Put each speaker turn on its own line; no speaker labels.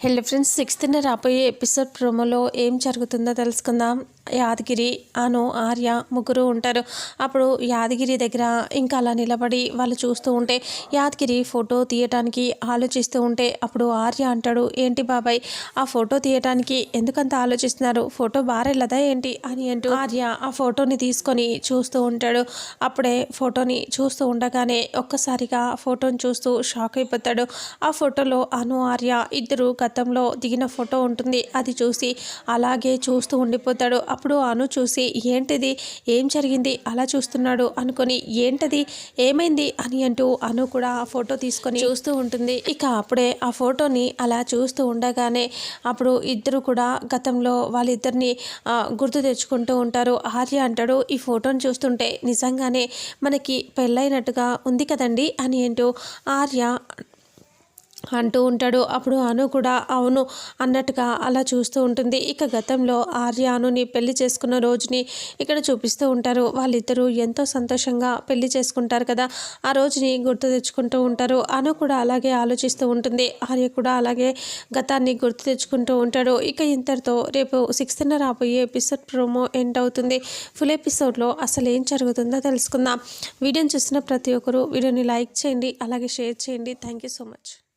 Hello friends సిక్స్త్న రాబోయే episode ప్రోమోలో ఏం జరుగుతుందో తెలుసుకుందాం. యాదగిరి అను ఆర్య ముగ్గురు ఉంటారు. అప్పుడు యాదగిరి దగ్గర ఇంకా అలా నిలబడి వాళ్ళు చూస్తూ ఉంటే యాదగిరి ఫోటో తీయటానికి ఆలోచిస్తూ ఉంటే అప్పుడు ఆర్య అంటాడు ఏంటి బాబాయ్ ఆ ఫోటో తీయటానికి ఎందుకంత ఆలోచిస్తున్నారు? ఫోటో బారెళ్ళదా ఏంటి? అని అంటూ ఆర్య ఆ ఫోటోని తీసుకొని చూస్తూ ఉంటాడు. అప్పుడే ఫోటోని చూస్తూ ఉండగానే ఒక్కసారిగా ఫోటోని చూస్తూ షాక్ అయిపోతాడు. ఆ ఫోటోలో అను ఆర్య ఇద్దరు గతంలో దిగిన ఫోటో ఉంటుంది. అది చూసి అలాగే చూస్తూ ఉండిపోతాడు. అప్పుడు అను చూసి ఏంటిది? ఏం జరిగింది? అలా చూస్తున్నాడు అనుకొని ఏంటది? ఏమైంది? అని అంటూ అను కూడా ఆ ఫోటో తీసుకొని చూస్తూ ఉంటుంది. ఇక అప్పుడే ఆ ఫోటోని అలా చూస్తూ ఉండగానే అప్పుడు ఇద్దరు కూడా గతంలో వాళ్ళిద్దరిని గుర్తు తెచ్చుకుంటూ ఉంటారు. ఆర్య అంటాడు ఈ ఫోటోని చూస్తుంటే నిజంగానే మనకి పెళ్ళైనట్టుగా ఉంది కదండి అని అంటూ ఆర్య అంటూ ఉంటాడు. అప్పుడు అను కూడా అవును అన్నట్టుగా అలా చూస్తూ ఉంటుంది. ఇక గతంలో ఆర్య అనుని పెళ్ళి చేసుకున్న రోజుని ఇక్కడ చూపిస్తూ ఉంటారు. వాళ్ళిద్దరూ ఎంతో సంతోషంగా పెళ్ళి చేసుకుంటారు కదా. ఆ రోజుని గుర్తు తెచ్చుకుంటూ ఉంటారు. అను కూడా అలాగే ఆలోచిస్తూ ఉంటుంది. ఆర్య కూడా అలాగే గతాన్ని గుర్తు తెచ్చుకుంటూ ఉంటాడు. ఇక ఇంతటితో రేపు సిక్స్త్న రాబోయే ఎపిసోడ్ ప్రోమో ఎండ్ అవుతుంది. ఫుల్ ఎపిసోడ్లో అసలు ఏం జరుగుతుందో తెలుసుకుందాం. వీడియోని చూసిన ప్రతి ఒక్కరూ వీడియోని లైక్ చేయండి అలాగే షేర్ చేయండి. Thank you so much.